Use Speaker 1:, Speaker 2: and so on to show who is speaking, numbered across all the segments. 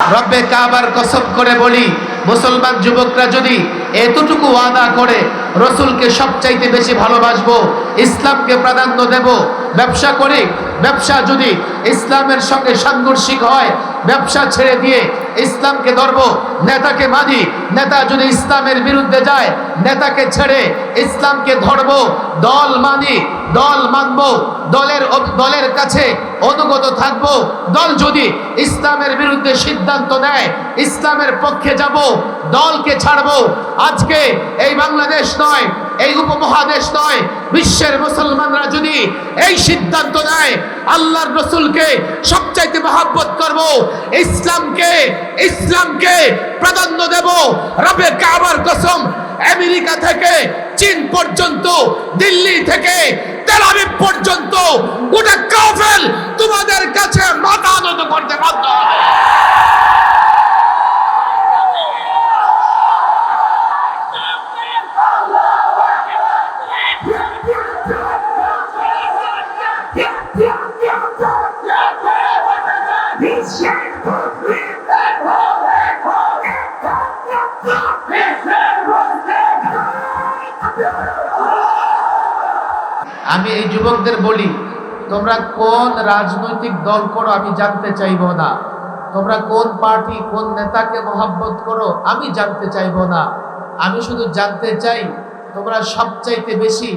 Speaker 1: রব্বে কাবার কসম করে বলি, মুসলমান যুবকরা যদি এতটুকু ওয়াদা করে রসুলকে সবচাইতে বেশি ভালোবাসবো, ইসলামকে প্রাধান্য দেব, ব্যবসা করি, ব্যবসা যদি ইসলামের সঙ্গে সাংঘর্ষিক হয়, ব্যবসা ছেড়ে দিয়ে ইসলামকে ধরবো, নেতাকে মানি নেতা যদি ইসলামের বিরুদ্ধে যায়, নেতাকে ছেড়ে ইসলামকে ধরবো, দল মানি, দল মানবো, দলের দলের কাছে অনুগত থাকব। দল যদি ইসলামের বিরুদ্ধে সিদ্ধান্ত নেয়, ইসলামের পক্ষে যাব, দলকে ছাড়বো। আজকে এই বাংলাদেশ নয়, এই উপমহাদেশ নয়, বিশ্বের মুসলমানরা যদি এই সিদ্ধান্ত নেয়, আল্লাহর রসুলকে সবচাইতে মহাব্বত করব, ইসলামকে ইসলামকে প্রাধান্য দেব। রবে কাবার কসম, আমেরিকা থেকে, চীন পর্যন্ত, দিল্লি থেকে তেলাবিব পর্যন্ত গোটা কাফেল তোমাদের কাছে মাথা নত করতে বাধ্য আমি এই যুবকদের বলি, তোমরা কোন রাজনৈতিক দল করো আমি জানতে চাইব না। তোমরা কোন পার্টি, কোন নেতাকে মহাব্বত করো আমি জানতে চাইব না। আমি শুধু জানতে চাই, তোমরা সবচাইতে বেশি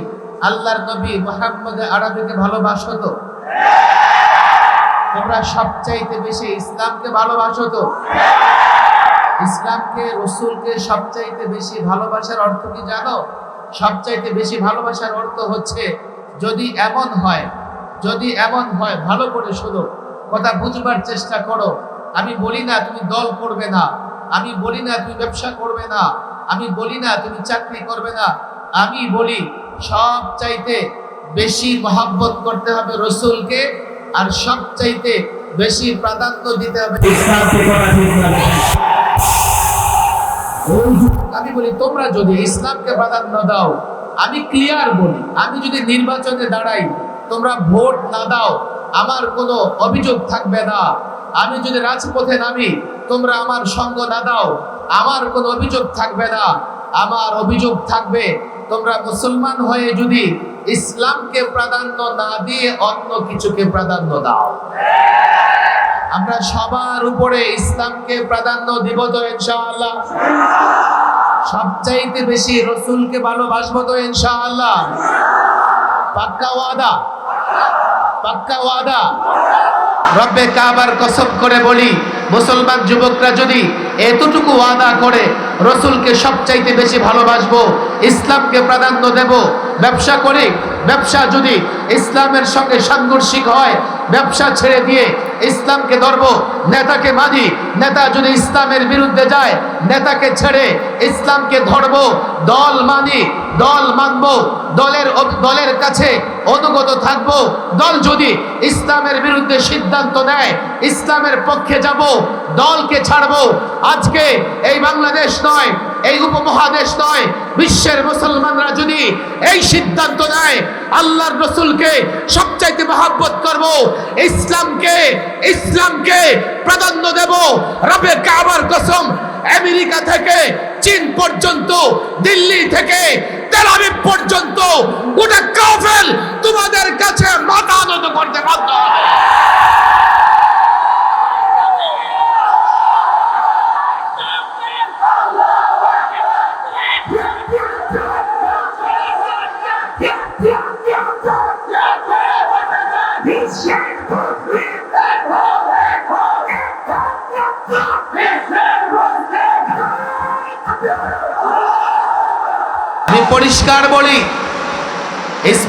Speaker 1: আল্লাহর নবী মোহাম্মদ আরবিকে ভালোবাসো তো? তোমরা সবচাইতে বেশি ইসলামকে ভালোবাসো তো? ইসলামকে, রসুলকে সবচাইতে বেশি ভালোবাসার অর্থ কি জানো? সবচাইতে বেশি ভালোবাসার অর্থ হচ্ছে, যদি এমন হয়, যদি এমন হয়, ভালো করে শোনো, কথা বুঝবার চেষ্টা করো। আমি বলি না তুমি দল করবে না, আমি বলি না তুমি ব্যবসা করবে না, আমি বলি না তুমি চাকরি করবে না। আমি বলি সব চাইতে বেশি মহাব্বত করতে হবে রসুলকে আর সব চাইতে বেশি প্রাধান্য দিতে হবে। আমি বলি, তোমরা যদি ইসলামকে প্রাধান্য দাও, আমি ক্লিয়ার বলি, আমি যদি নির্বাচনে দাঁড়াই, তোমরা ভোট না দাও, আমার কোনো অভিযোগ থাকবে না। আমি যদি রাজপথে নামি, তোমরা আমার সঙ্গ না দাও, আমার কোনো অভিযোগ থাকবে না। আমার অভিযোগ থাকবে, তোমরা মুসলমান হয়ে যদি ইসলামকে প্রাধান্য না দিয়ে অন্য কিছুকে প্রাধান্য দাও। আমরা সবার উপরে ইসলামকে প্রাধান্য দিব তো ইনশাআল্লাহ। সবচাইতে বেশি রসুলকে ভালোবাসবো তো ইনশাআল্লাহ। পাক্কা ওয়াদা? পাক্কা ওয়াদা? রব্বে কাবার কসব করে বলি, মুসলমান যুবকরা যদি এতটুকু ওয়াদা করে রসুলকে সবচাইতে বেশি ভালোবাসবো, ইসলামকে প্রাধান্য দেব, ব্যবসা করে, ব্যবসা যদি ইসলামের সঙ্গে সাংঘর্ষিক হয় ব্যবসা ছেড়ে দিয়ে ইসলামকে ধরবো। নেতাকে মানি নেতা যদি ইসলামের বিরুদ্ধে যায়, নেতাকে ছেড়ে ইসলামকে ধরবো। দল মানি। দল মানবো, দলের দলের কাছে অনুগত থাকব। দল যদি ইসলামের বিরুদ্ধে সিদ্ধান্ত নেয়, ইসলামের পক্ষে যাব, দলকে ছাড়বো। আজকে এই বাংলাদেশ নয়, এই উপমহাদেশ নয়, বিশ্বের মুসলমানরা যদি এই সিদ্ধান্ত নেয়, আল্লাহর রসুলকে সবচাইতে মহাব্বত করব, ইসলামকে ইসলামকে প্রাধান্য দেব। রবে কাবার কসম আমেরিকা থেকে, চীন পর্যন্ত, দিল্লি থেকে তেলাবিব পর্যন্ত, গোটা কাফেল তোমাদের কাছে মাথা নত করতে বাধ্য হবে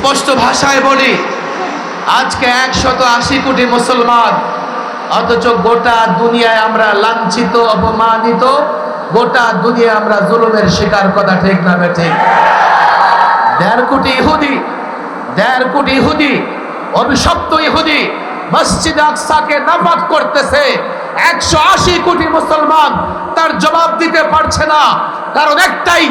Speaker 1: স্পষ্ট ভাষায় বলি, আজকে একশত আশি কোটি মুসলমান, অথচ গোটা দুনিয়ায় আমরা লাঞ্ছিত, অপমানিত, গোটা দুনিয়া আমরা জুলুমের শিকার কথা ঠিক না ঠিক দেড় কোটি ইহুদি, দেড় কোটি ইহুদি, অভিশপ্ত ইহুদি মসজিদ আকসাকে নাপাক করতেছে। একশো আশি কোটি মুসলমান তার জবাব দিতে পারছে না, কারণ একটাই,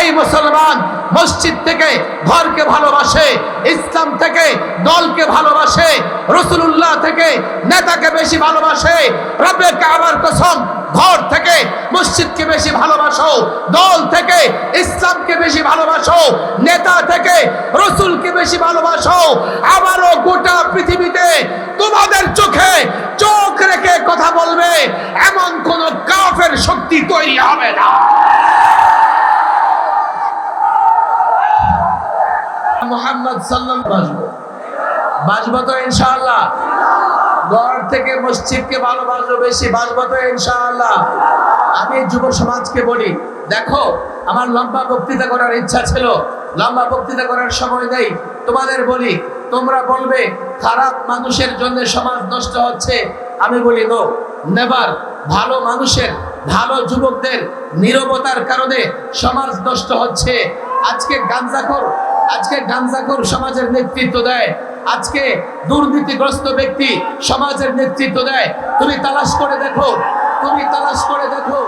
Speaker 1: এই মুসলমান মসজিদ থেকে ঘরকে ভালোবাসে, ইসলাম থেকে দলকে ভালোবাসে রসুল্লাহ থেকে নেতাকে বেশি ভালোবাসে রব্বে কাবার কসম, ঘর থেকে মসজিদকে বেশি ভালোবাসো, দল থেকে ইসলামকে বেশি ভালোবাসো, নেতা থেকে রসুলকে বেশি ভালোবাসো, আবারও গোটা পৃথিবীতে তোমাদের চোখে চোখ রেখে কথা বলবে, এমন কোন কাফের শক্তি তৈরি হবে না। মোহাম্মদ সাল্লাম বাসবো। বাসবো তো ইনশাআল্লাহ। ঘর থেকে মসজিদকে ভালোবাসবো বেশি, বাসবো তো ইনশাআল্লাহ। আমি যুব সমাজকে বলি, দেখো, আমার লম্বা বক্তৃতা করার ইচ্ছা ছিল, লম্বা বক্তৃতা করার সময় নেই। তোমাদের বলি, তোমরা বলবে, খারাপ মানুষের জন্য সমাজ নষ্ট হচ্ছে। আমি বলি নো নেবার ভালো মানুষের, ভালো যুবকদের নীরবতার কারণে সমাজ নষ্ট হচ্ছে। আজকে গাঞ্জাখোর আজকে গাঞ্জাখোর সমাজের নেতৃত্ব দেয়। আজকে দুর্নীতিগ্রস্ত ব্যক্তি সমাজের নেতৃত্ব দেয়। তুমি তালাশ করে দেখো, তুমি তালাশ করে দেখো,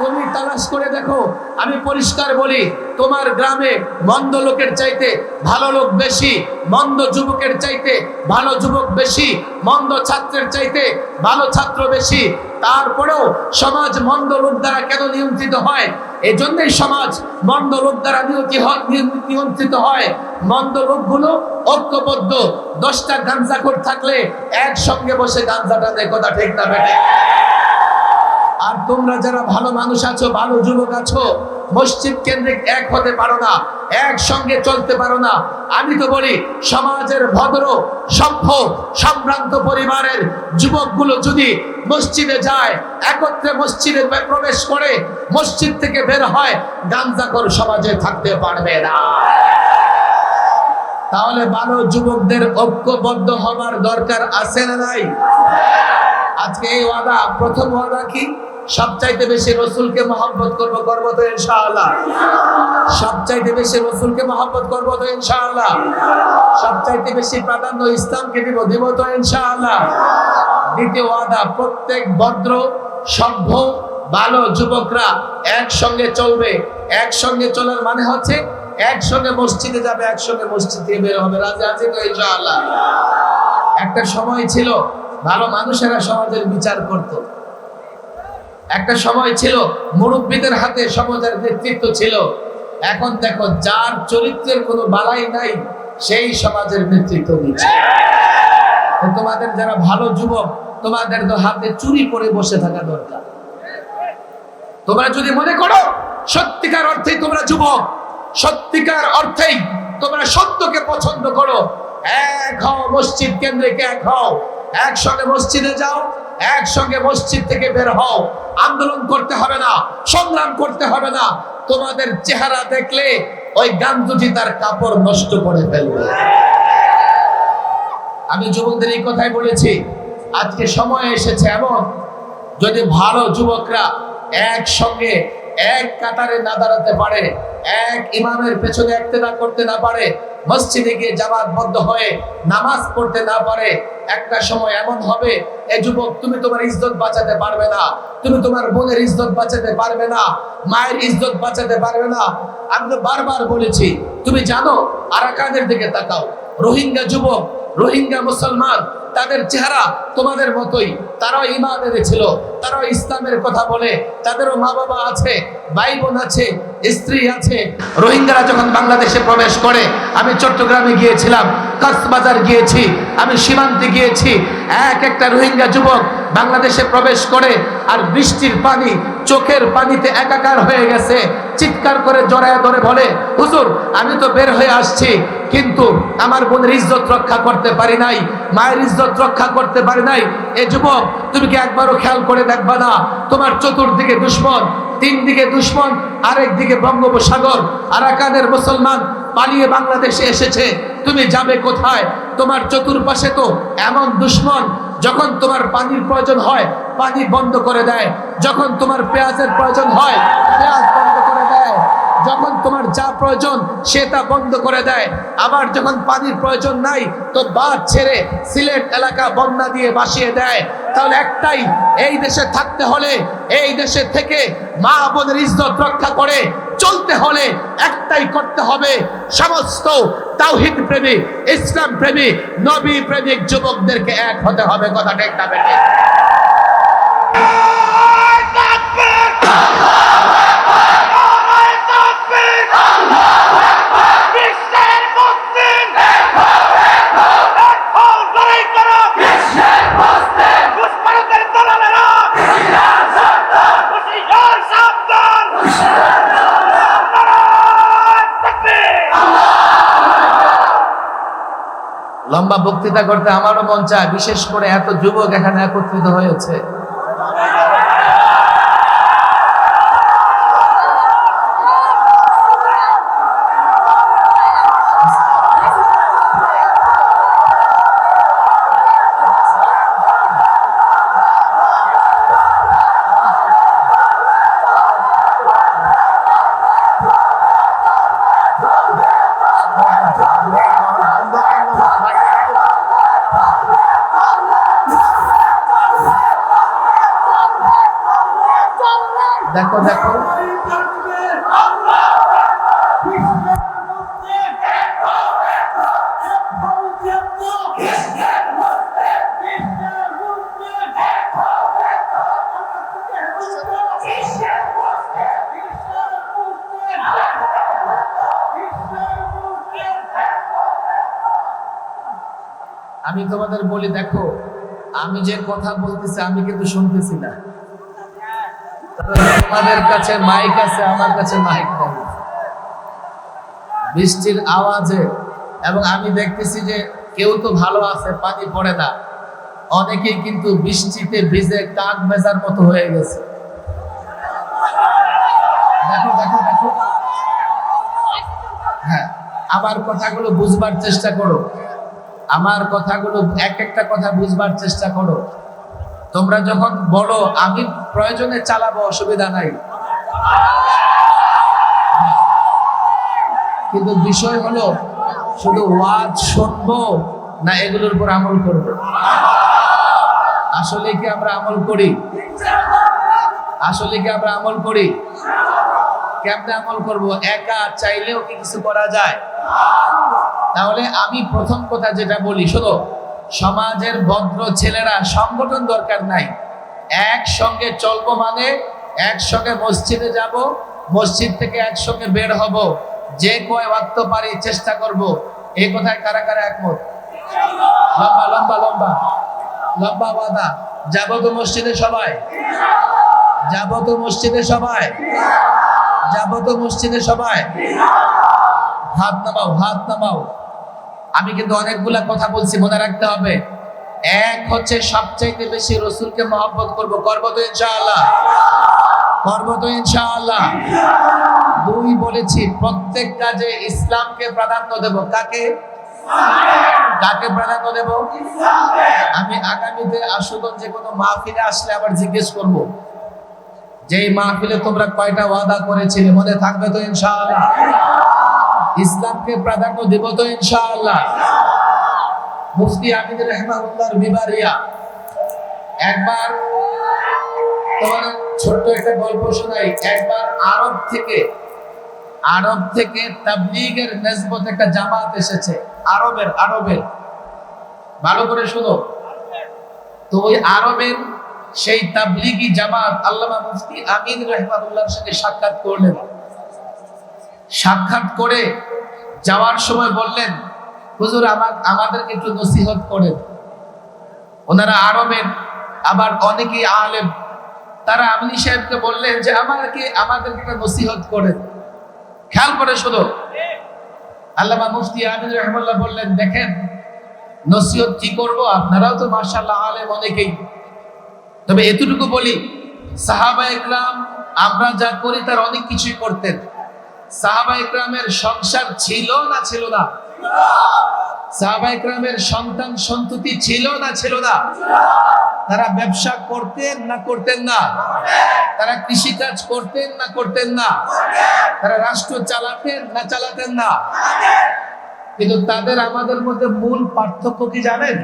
Speaker 1: তুমি তালাশ করে দেখো। আমি পরিষ্কার বলি, তোমার গ্রামে মন্দ লোকের চাইতে ভালো লোক বেশি, মন্দ যুবকের চাইতে ভালো যুবক বেশি, মন্দ ছাত্রের চাইতে ভালো ছাত্র বেশি তারপরেও সমাজ মন্দ লোক দ্বারা কেন নিয়ন্ত্রিত হয়? এই জন্যই সমাজ মন্দ লোক দ্বারা নিয়ন্ত্রিত হয়- মন্দ লোকগুলো ঐক্যবদ্ধ। দশটা গাঞ্জাখোর থাকলে একসঙ্গে বসে গাঞ্জাটা দেয় কথা ঠিক না বেটে। আর তোমরা যারা ভালো মানুষ আছো, ভালো যুবক আছো, মসজিদ কেন্দ্রিক এক হতে পারো না, একসঙ্গে চলতে পারো না। আমি তো বলি, সমাজের ভদ্র, সভ্য, সম্ভ্রান্ত পরিবারের যুবকগুলো যদি মসজিদে যায়, একত্রে মসজিদে প্রবেশ করে মসজিদ থেকে বের হয় গাঞ্জাকর সমাজে থাকতে পারবে না। তাহলে ভালো যুবকদের ঐক্যবদ্ধ হবার দরকার আছে না নাই? আজকে এই ওয়াদা, প্রথম ওয়াদা কি? সবচাইতে বেশি রসুলকে মহব্বত করব করব তো ইনশাআল্লাহ। সবচাইতে বেশি রসুলকে মহব্বত করব তো ইনশাআল্লাহ। সবচাইতে বেশি প্রাধান্য ইসলামকে দিব দিব তো ইনশাআল্লাহ। দ্বিতীয় ওয়াদা, প্রত্যেক ভদ্র, সভ্য, ভালো যুবকরা একসঙ্গে চলবে। একসঙ্গে চলার মানে হচ্ছে একসঙ্গে মসজিদে যাবে, একসঙ্গে মসজিদ থেকে বের হবে। রাজা আছে তো ইনশাআল্লাহ? একটা সময় ছিল, ভালো মানুষেরা সমাজের বিচার করত। একটা সময় ছিল, মুরব্বীদের হাতে সমাজের নেতৃত্ব ছিল। এখন দেখো, যার চরিত্রের কোনো বালাই নাই, সেই সমাজের নেতৃত্ব দিচ্ছে তোমাদের যারা ভালো যুবক, তোমাদের তো হাতে চুরি পরে বসে থাকা দরকার। তোমরা যদি মনে করো, সত্যিকার অর্থেই তোমরা যুবক, সত্যিকার অর্থেই তোমরা সত্যকে পছন্দ করো, এক হও মসজিদ কেন্দ্রিক এক হও। একসঙ্গে মসজিদে যাও, একসঙ্গে মসজিদ থেকে বের হও। আন্দোলন করতে হবে না, সংগ্রাম করতে হবে না। তোমাদের চেহারা দেখলে ওই গান্ধুজি তার কাপড় নষ্ট করে ফেলবে। আমি যুবকদের এই কথাই বলেছি, আজকে সময় এসেছে এমন, যদি ভালো যুবকরা একসঙ্গে এক কাতারে না দাঁড়াতে পারে, এক ইমামের পেছনে একতেদা করতে না পারে, মসজিদে গিয়ে জামাতবদ্ধ হয়ে নামাজ পড়তে না পারে, একটা সময় এমন হবে, এ যুবক, তুমি তোমার ইজ্জত বাঁচাতে পারবে না, তুমি তোমার বোনের ইজ্জত বাঁচাতে পারবে না, মায়ের ইজ্জত বাঁচাতে পারবে না। আমি তো বারবার বলেছি, তুমি জানো, আরাকানের দিকে তাকাও। রোহিঙ্গা যুবক, রোহিঙ্গা মুসলমান, তাদের চেহারা তোমাদের মতোই। তারাও ইমান এনেছিল, তারাও ইসলামের কথা বলে, তাদেরও মা বাবা আছে ভাই বোন আছে, স্ত্রী আছে। রোহিঙ্গারা যখন বাংলাদেশে প্রবেশ করে, আমি চট্টগ্রামে গিয়েছিলাম, কক্সবাজার গিয়েছি, আমি সীমান্তে গিয়েছি। এক একটা রোহিঙ্গা যুবক বাংলাদেশে প্রবেশ করে আর বৃষ্টির পানি চোখের পানিতে একাকার হয়ে গেছে। চিৎকার করে জড়ায় ধরে বলে, হুজুর, আমি তো বের হয়ে আসছি, কিন্তু আমার বোনের ইজ্জত রক্ষা করতে পারি নাই, মায়ের ইজ্জত রক্ষা করতে পারি নাই। এ যুবক, তুমি কি একবারও খেয়াল করে দেখবা না? তোমার চতুর্দিকে দুশ্মন তিন দিকে দুশ্মন আরেক দিকে বঙ্গোপসাগর। আরাকানের মুসলমান পালিয়ে বাংলাদেশে এসেছে। তুমি যাবে কোথায়? তোমার চতুর্পাশে তো এমন দুশ্মন যখন তোমার পানির প্রয়োজন হয়, পানি বন্ধ করে দেয়। যখন তোমার পেঁয়াজের প্রয়োজন হয়, পেঁয়াজ বন্ধ করে দেয়। যখন তোমার যা প্রয়োজন, সে তা বন্ধ করে দেয়। আবার যখন পানির প্রয়োজন নাই, তো বাদ ছেড়ে সিলেট এলাকা বন্যা দিয়ে বাসিয়ে দেয়। তাহলে একটাই, এই দেশে থাকতে হলে, এই দেশে থেকে মা বোনের ইজ্জত রক্ষা করে চলতে হলে একটাই করতে হবে, সমস্ত তাওহিদ প্রেমিক ইসলাম প্রেমিক নবী প্রেমিক যুবকদেরকে এক হতে হবে, কথাটা একটা লম্বা বক্তৃতা করতে আমারও মন চায় বিশেষ করে এত যুবক এখানে একত্রিত হয়েছে। আমি তোমাদের বলি, দেখো, আমি যে কথা বলতেছি, আমি কিন্তু শুনতেছি না। তোমাদের কাছে মাইক আছে, আমার কাছে মাইক নাই। বৃষ্টির আওয়াজে, এবং আমি দেখতেছি যে কেউ তো ভালো আছে, পানি পড়ে না। অনেকেই কিন্তু বৃষ্টিতে ভিজে কাক ভেজার মতো হয়ে গেছে। দেখো দেখো দেখো। হ্যাঁ আমার কথাগুলো বুঝবার চেষ্টা করো। আমার কথাগুলো এক একটা কথা বুঝবার চেষ্টা করো। তোমরা যখন বলো, আমি প্রয়োজনে চালাবো, অসুবিধা নাই। কিন্তু বিষয় হলো, শুধু ওয়াজ শুনব না এগুলোর উপর আমল করব? আসলে কি আমরা আমল করি? আসলে কি আমরা আমল করি? কেমনে আমল করব? একা চাইলেও কি কিছু করা যায়? তাহলে আমি প্রথম কথা যেটা বলি, শোনো, সমাজের ভদ্র ছেলেরা সংগঠন দরকার নাই। একসঙ্গে চলবো মানে একসঙ্গে মসজিদে যাব, মসজিদ থেকে একসঙ্গে বের হব, যে কয় ওয়াক্ত পারি চেষ্টা করব। এই কথায় কারা কারা একমত? লম্বা লম্বা লম্বা লম্বা বাধা। যাব তো মসজিদে সবাই? যাব তো মসজিদে সবাই? যাব তো মসজিদে সবাই? হাত নামাও হাত নামাও। আমি কিন্তু অনেকগুলা কথা বলছি, মনে রাখতে হবে। এক হচ্ছে সবচাইতে বেশি রসুলকে মহব্বত করব। করব তো ইনশাআল্লাহ। করব তো ইনশাআল্লাহ। দুই বলেছি প্রত্যেক কাজে ইসলামকে প্রাধান্য দেব, কাকে? কাকে প্রাধান্য দেব? আমি আগামীতে আশুগঞ্জে কোনো মাহফিলে আসলে আবার জিজ্ঞেস করব। যেই মাহফিলে তোমরা কয়টা ওয়াদা করেছিলে, মনে থাকবে তো ইনশাআল্লাহ? ইসলামকে প্রাধান্য দেব তো ইনশাআল্লাহ। মুফতি আমিদ রহমানুল্লাহর বিবারিয়া। একবার তোমার ছোট্ট একটা গল্প শোনাই। একবার আরব থেকে আরব থেকে তাবলীগের নেসবত একটা জামাত এসেছে। আরবের আরবের। ভালো করে শোনো। তো ওই আরবের সেই তাবলীগি জামাত আল্লামা মুফতি আমিন রহমানুল্লাহর সঙ্গে সাক্ষাৎ করলেন। সাক্ষাৎ করে যাওয়ার সময় বললেন, হুজুর, আমার, আমাদেরকে একটু নসিহত করেন। ওনারা আরবের, আবার অনেকেই আলেম। তারা আমিনী সাহেবকে বললেন যে, আমাকে, আমাদেরকে একটা নসিহত করেন। খেয়াল করে শুধু আল্লামা মুফতি আমিন রহমাল্লাহ বললেন, দেখেন, নসিহত কি করব? আপনারাও তো মার্শাল্লাহ আলেম অনেকেই। তবে এতটুকু বলি সাহাবা একরাম আমরা যা করি তার অনেক কিছুই করতেন। সাহাবা একরামের সংসার ছিল না ছিল না? সাহাবা একরামের সন্তান সন্ততি ছিল না ছিল না? তারা ব্যবসা করতেন না করতেন না? তারা কৃষি কাজ করতেন না করতেন না? তারা রাষ্ট্র চালাতেন না চালাতেন না? কিন্তু তাদের আমাদের মধ্যে মূল পার্থক্য কি জানেন?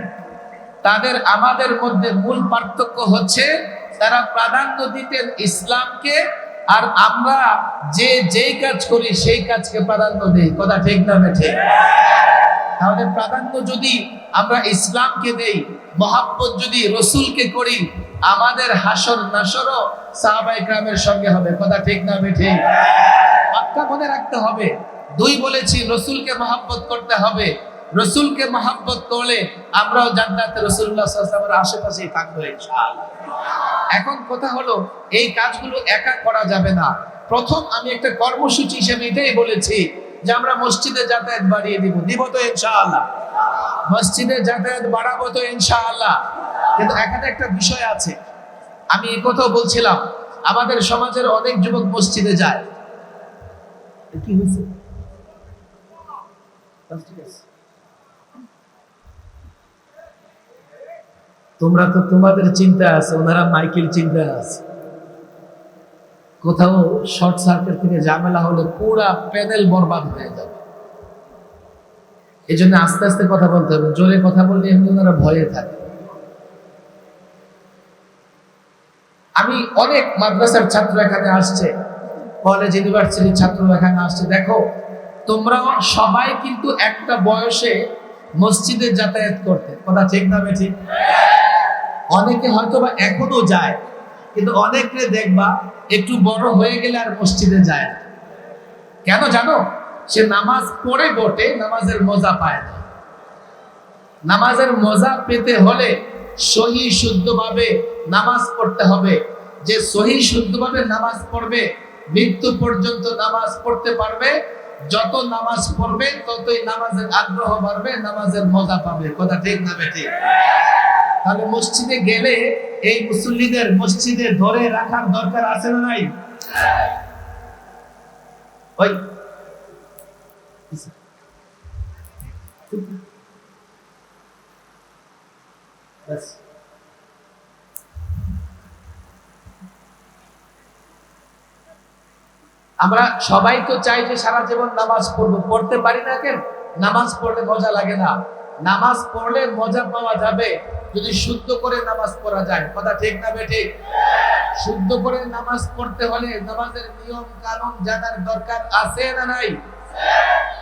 Speaker 1: তাদের আমাদের মধ্যে মূল পার্থক্য হচ্ছে তারা প্রাধান্য দিতেন ইসলামকে আর আমরা যে, যেই কাজ করি, সেই কাজকে প্রাধান্য দিই। কথা ঠিক না ঠিক? তাহলে প্রাধান্য যদি আমরা ইসলামকে দেই, মহাব্বত যদি রসুলকে করি, আমাদের হাসর নাসরও সাহাবাই গ্রামের সঙ্গে হবে। কথা ঠিক না ঠিক? পাক্কা মনে রাখতে হবে। দুই বলেছি, রসুলকে মহাব্বত করতে হবে। রসুলকে মহাব্বত করলে আমরাও জান্নাতে রসুল্লাহ সাল্লামের আশেপাশেই থাকব এখন কথা হলো, এই কাজগুলো একা করা যাবে না। প্রথম আমি একটা কর্মসূচি হিসেবে এটাই বলেছি যে আমরা মসজিদে যাতায়াত বাড়িয়ে দিব। দিব তো ইনশাআল্লাহ। মসজিদে যাতায়াত বাড়াবো তো ইনশাআল্লাহ। কিন্তু এখানে একটা বিষয় আছে। আমি এই কথাও বলছিলাম, আমাদের সমাজের অনেক যুবক মসজিদে যায়। কি হয়েছে বাস ঠিক আছে। তোমরা তো তোমাদের চিন্তা আছে, ওনারা মাইকেল চিন্তা আছে। কোথাও শর্ট সার্কিট থেকে ঝামেলা হলে পুরা প্যানেল বরবাদ হয়ে যাবে। এই জন্য আস্তে আস্তে কথা বলতে হবে, জোরে কথা বললে এমনি ওনারা ভয়ে থাকে। আমি অনেক মাদ্রাসার ছাত্র এখানে আসছে কলেজ ইউনিভার্সিটির ছাত্র এখানে আসছে। দেখো তোমরা সবাই কিন্তু একটা বয়সে মসজিদে যাতায়াত করতে। কথা ঠিক না ঠিক অনেকে হয়তো বা এখনও যায়, কিন্তু অনেকে দেখবা একটু বড় হয়ে গেলে আর মসজিদে যায় না। কেন জানো? সে নামাজ পড়ে বটে, নামাজের মজা পায় না। নামাজের মজা পেতে হলে সহি শুদ্ধভাবে নামাজ পড়তে হবে। যে সহি শুদ্ধভাবে নামাজ পড়বে, মৃত্যু পর্যন্ত নামাজ পড়তে পারবে। যত নামাজ পড়বে, ততই নামাজের আগ্রহ বাড়বে, নামাজের মজা পাবে। কথা ঠিক না ঠিক তাহলে মসজিদে গেলে এই মুসল্লিদের মসজিদে ধরে রাখার দরকার আছে না নাই? ওই। আমরা সবাই তো চাই যে সারা জীবন নামাজ পড়ব। পড়তে পারি না কেন? নামাজ পড়লে মজা লাগে না। নামাজ পড়লে মজা পাওয়া যাবে। যদি শুদ্ধ করে নামাজ পড়া যায়। কথা ঠিক না বেঠিক শুদ্ধ করে নামাজ পড়তে হলে নামাজের নিয়ম কানুন জানার দরকার আছে না নাই?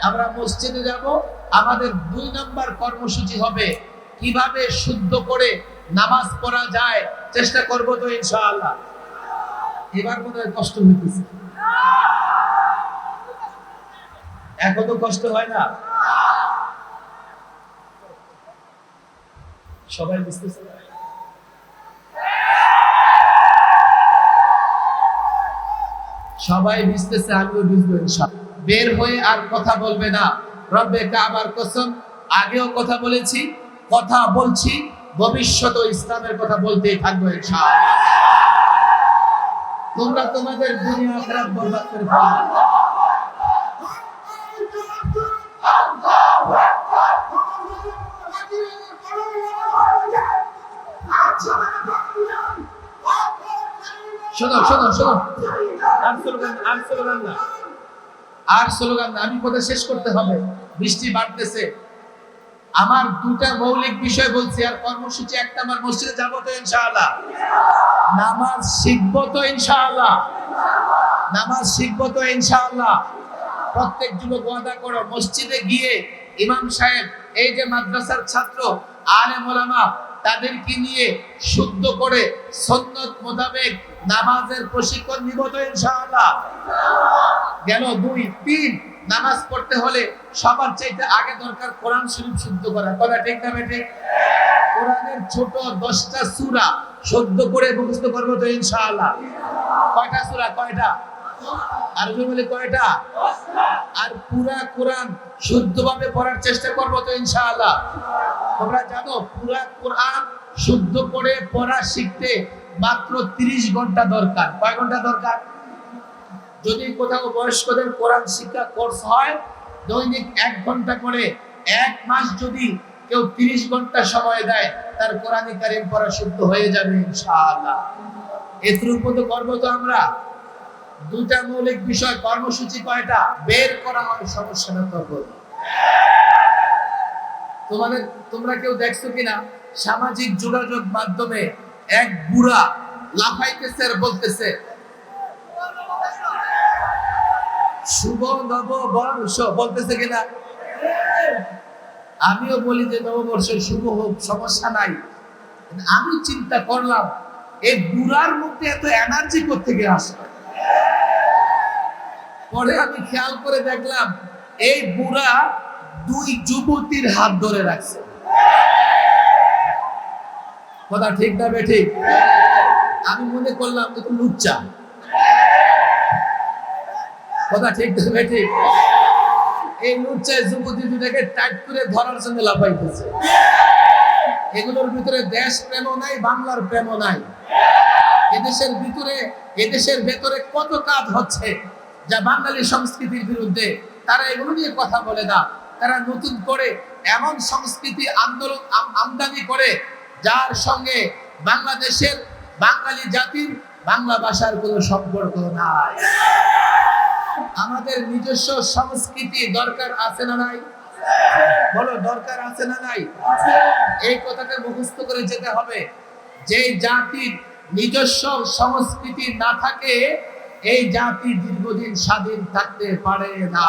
Speaker 1: আমরা মসজিদে যাব, আমাদের দুই নম্বর কর্মসূচি হবে। কীভাবে শুদ্ধ করে নামাজ পড়া যায়, চেষ্টা করব তো ইনশাআল্লাহ। এবার মনে হয় কষ্ট হইতেছে। এখনও কষ্ট হয় না? সবাই বুঝতেছে? সবাই বুঝতেছে, আমিও বুঝব। বের হয়ে আর কথা বলবে না। রব্বে কাবার কসম, আগেও কথা বলেছি, কথা বলছি, ভবিষ্যৎ ইসলামের কথা বলতেই থাকব তোমরা তোমাদের দুনিয়া খারাপ বরবাদ করে ফেলবে শোনো শোনো শোনো। আর স্লোগান না আমি কথা শেষ করতে হবে। বৃষ্টি বাড়তেছে। আমার দুটা মৌলিক বিষয় বলছি আর কর্মসূচি একটা আমার মসজিদে যাব তো ইনশাআল্লাহ। নামাজ শিখব তো ইনশাআল্লাহ। নামাজ শিখব তো ইনশাআল্লাহ। প্রত্যেক যুবক ওয়াদা করো মসজিদে গিয়ে ইমাম সাহেব এই যে মাদ্রাসার ছাত্র আলে মোলামা তাদেরকে নিয়ে শুদ্ধ করে সন্ন্যত মোতাবেক নামাজের প্রশিক্ষণ নিব তো ইনশাআল্লাহ। গেল দুই, তিন, নামাজ পড়তে হলে সবার চাইতে আগে দরকার কোরআন শরীফ শুদ্ধ করা। কথা ঠিক না বেঠিক? কোরআনের ছোট দশটা সূরা শুদ্ধ করে মুখস্থ করব তো ইনশাআল্লাহ। কয়টা সূরা? কয়টা? কয়টা? আর পুরা কোরআন শুদ্ধভাবে পড়ার চেষ্টা তো ইনশাআল্লাহ। তোমরা জানো, পুরা কোরআন শুদ্ধ করে পড়া শিখতে মাত্র 30 ঘণ্টা দরকার। কয় ঘণ্টা দরকার? যদি কোথাও বয়স্কদের কোরআন শিক্ষা কোর্স হয়, দৈনিক এক ঘণ্টা করে, এক মাস যদি কেউ 30 ঘণ্টা সময় দেয়, তার কোরআন কারিম পড়া শুদ্ধ হয়ে যাবে ইনশাআল্লাহ। এতটুকু তো করব তো আমরা। দুটা মৌলিক বিষয়, কর্মসূচি কয়টা? বের করা হয় সমস্যা না তখন তোমাদের, তোমরা কেউ দেখছ কিনা? সামাজিক যোগাযোগ মাধ্যমে এক বুড়া লাফাইতেছে আর বলতেছে, শুভ নব বলতেছে কিনা? আমিও বলি যে নববর্ষ শুভ হোক, সমস্যা নাই। আমি চিন্তা করলাম, এই বুড়ার মধ্যে এত এনার্জি থেকে আসে পরে আমি খেয়াল করে দেখলাম, এই বুড়া দুই যুবতীর হাত ধরে রাখছে। কথা ঠিক না বে আমি মনে করলাম একটু লুচ্চা। কথা ঠিক না বে এই লুচ্চায় যুবতী দুটাকে টাইট করে ধরার জন্য লাফাইতেছে। এগুলোর ভিতরে দেশ প্রেমও নাই, বাংলার প্রেমও নাই। এদেশের ভিতরে, এদেশের ভেতরে কত কাজ হচ্ছে? যা বাঙালি সংস্কৃতির বিরুদ্ধে, তারা এগুলো নিয়ে কথা বলে না। তারা নতুন করে এমন সংস্কৃতি আন্দোলন আমদানি করে, যার সঙ্গে বাংলাদেশের বাঙালি জাতির বাংলা ভাষার কোনো সম্পর্ক নাই। আমাদের নিজস্ব সংস্কৃতি দরকার আছে না নাই? বলো, দরকার আছে না নাই? এই কথাটা মুখস্থ করে যেতে হবে। যে জাতির নিজস্ব সংস্কৃতি না থাকে এই জাতি দীর্ঘদিন স্বাধীন থাকতে পারে না।